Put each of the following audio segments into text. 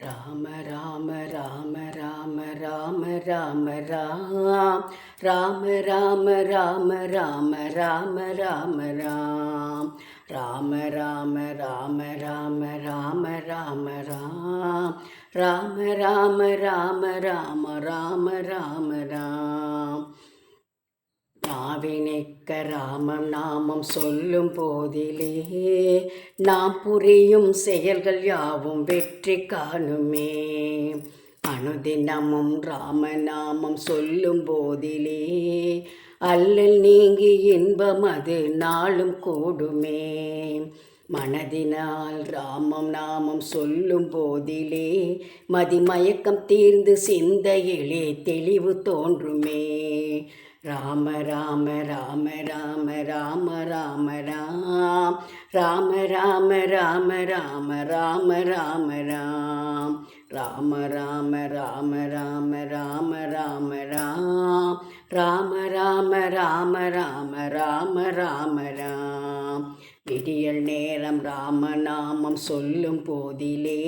ராம ராம ராம ராம ராம ராம ராம் ராம ராம ராம ராம ராம ராம ராம் ராம ராம ராம ராம ராம ராம ராம் ராம ராம ராம ராம ராம ராம ராம் நாவினிக்க ராமம் நாமம் சொல்லும் போதிலே நாம் புரியும் செயல்கள் யாவும் வெற்றி காணுமே. அனுதினமும் ராமநாமம் சொல்லும் போதிலே அல்லல் நீங்கி இன்பம் அது நாளும் கூடுமே. மனதினால் ராமம் நாமம் சொல்லும் போதிலே மதிமயக்கம் தீர்ந்து சிந்தையிலே தெளிவு தோன்றுமே. ராம ராம ராம ராம ராம ராம ராம் ராம ராம ராம ராம ராம ராம ராம் ராம ராம ராம ராம ராம ராம ராம் ராம ராம ராம ராம ராம ராம ராம் விடியல் நேரம் ராமநாமம் சொல்லும் போதிலே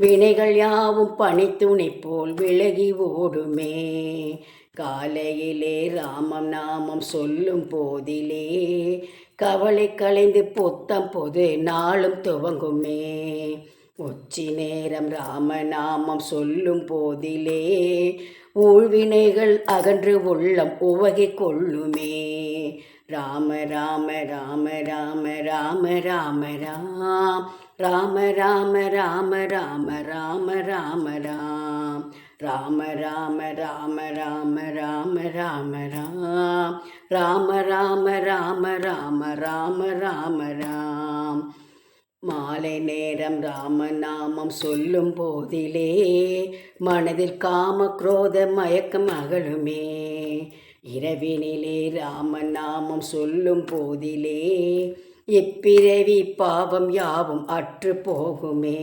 வினைகள் யாவும் பனித்துணி போல் விலகி ஓடுமே. காலையிலே ராமம் நாமம் சொல்லும் போதிலே கவலை கலைந்து பொத்தம் போது நாளும் துவங்குமே. உச்சி நேரம் ராமநாமம் சொல்லும் போதிலே ஊழ்வினைகள் அகன்று உள்ளம் உவகை கொள்ளுமே. ராம ராம ராம ராம ராம ராம ராம் ராம ராம ராம ராம ராம ராம ராம் ராம ராம ராம ராம ராம ராம ராம் ராம ராம ராம ராம ராம ராம ராம் மாலை நேரம் ராம நாமம் சொல்லும் போதிலே மனதில் காம குரோத மயக்கம் அகலுமே இரவினிலே ராம நாமம் சொல்லும் போதிலே இப்பிறவி பாவம் யாவும் அற்று போகுமே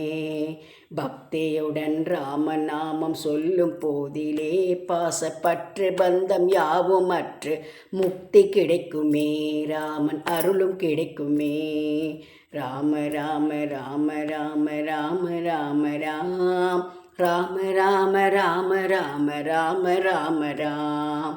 பக்தியுடன் ராமநாமம் சொல்லும் போதிலே பாசப்பற்று பந்தம் யாவும் அற்று முக்தி கிடைக்குமே ராமன் அருளும் கிடைக்குமே ராம ராம ராம ராம ராம ராம ராம் ராம ராம ராம ராம ராம ராம ராம்